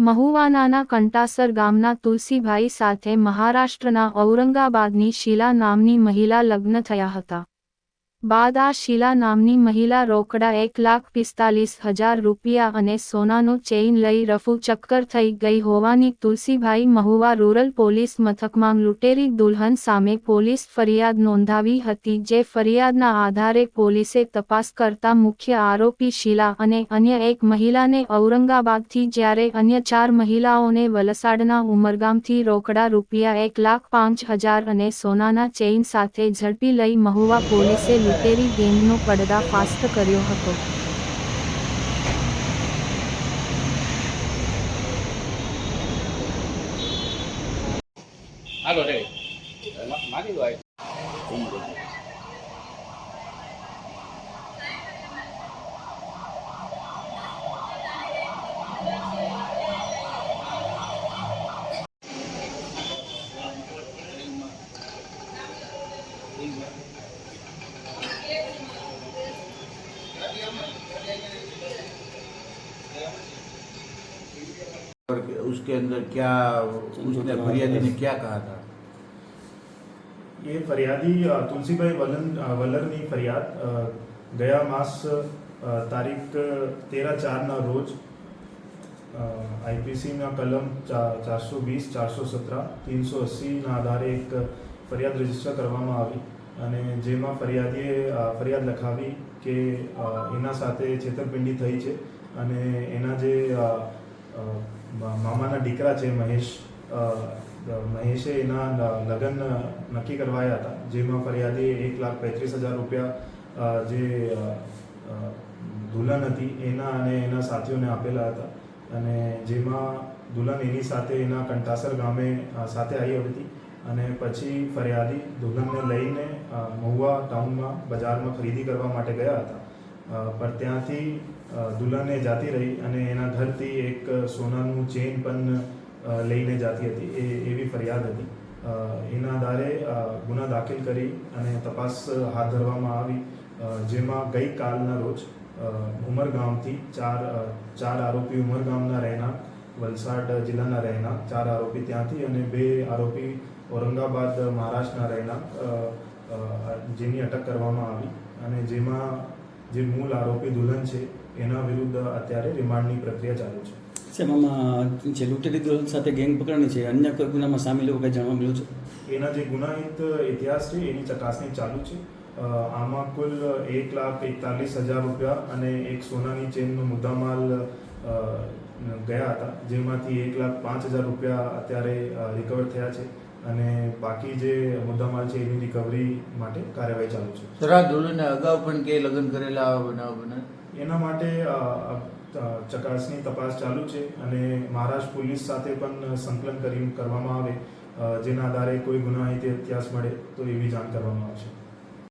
મહુવાનાના કંટાસર ગામના તુલસીભાઈ સાથે મહારાષ્ટ્રના ઔરંગાબાદની શીલા નામની મહિલા લગ્ન થયા હતા. બાદ આ શીલા નામની મહિલા રોકડા એક લાખ પિસ્તાલીસ હજાર રૂપિયા અને સોનાનું ચેઇન લઈ રફુ ચક્કર થઈ ગઈ હોવાની તુલસીભાઈ મહુવા રૂરલ પોલીસ મથકમાં લૂંટેરી દુલ્હન સામે પોલીસ ફરિયાદ નોંધાવી હતી, જે ફરિયાદના આધારે પોલીસે તપાસ કરતા મુખ્ય આરોપી શીલા અને અન્ય એક મહિલાને ઔરંગાબાદથી જ્યારે અન્ય ચાર મહિલાઓને વલસાડના ઉમરગામથી રોકડા રૂપિયા એક લાખ પાંચ હજાર અને સોનાના ચેઇન સાથે ઝડપી લઈ મહુવા પોલીસે લૂંટેરી પડદા પર્દાફાશ કર્યો હતો. હાલો રે. મારી उसके अंदर क्या उसने फरियादी ने क्या कहा था ये फरियादी अ, तुलसीभाई वलन अ, વલ્લરની ફરિયાદ અ, ગયા માસ અ, તારીખ તેરા ચારના રોજ આઈપીસીના કલમ ચારસો વીસ ચારસો સત્તર ત્રણસો અસીના આધારે એક ફરિયાદ રજીસ્ટર કરવામાં આવી અને જેમાં ફરિયાદીએ ફરિયાદ લખાવી કે એના સાથે છેતરપિંડી થઈ છે અને એના જે મામાના દીકરા છે મહેશ મહેશે એના લગ્ન નક્કી કરવાયા હતા, જેમાં ફરિયાદીએ એક લાખ પાંત્રીસ હજાર રૂપિયા જે દુલ્હન હતી એના અને એના સાથીઓને આપેલા હતા અને જેમાં દુલ્હન એની સાથે એના કંટાસર ગામે સાથે આવી હતી અને પછી ફરિયાદી દુલ્હનને લઈને મહુવા ટાઉનમાં બજારમાં ખરીદી કરવા માટે ગયા હતા. પણ ત્યાંથી દુલ્હને જાતી રહી અને એના ઘરથી એક સોનાનું ચેન પણ લઈને જાતી હતી. એ, એવી ફરિયાદ હતી. એના આધારે ગુના દાખલ કરી અને તપાસ હાથ ધરવામાં આવી જેમાં ગઈકાલના રોજ ઉમરગામથી ચાર ચાર આરોપી ઉમરગામના રહેનાર વલસાડ જિલ્લાના રહેના ચાર આરોપી ત્યાંથી અને બે આરોપી ઔરંગાબાદ મહારાષ્ટ્રના અ, જેની અટક કરવામાં આવી અને જેમાં જે મૂળ આરોપી દુલ્હન છે એના વિરુદ્ધ અત્યારે રિમાન્ડની પ્રક્રિયા ચાલુ છે. એમાં જે લૂંટેલી દોલ સાથે ગેંગ પકડની છે અન્ય કોઈ ગુનામાં સામેલ એવું કંઈ જાણવા મળ્યું છે? એના જે ગુનાહિત ઇતિહાસ છે એની ચકાસણી ચાલુ છે. આમાં કુલ એક લાખ એકતાલીસ હજાર રૂપિયા અને એક સોનાની ચેનનો મુદ્દામાલ ગયા હતા જેમાંથી એક લાખ પાંચ હજાર રૂપિયા અત્યારે રિકવર થયા છે અને બાકી જે મુદ્દામાલ છે એની રિકવરી માટે કાર્યવાહી ચાલુ છે. સર આ દોલોને અગાઉ પણ કે લગ્ન કરેલા બનાવ બને એના માટે ચકાસણી તપાસ ચાલુ છે અને મહારાષ્ટ્ર પોલીસ સાથે પણ સંકલન કરી કરવામાં આવે જેના આધારે કોઈ ગુનાહિત ઇતિહાસ મળે તો એવી જાણ કરવામાં આવશે.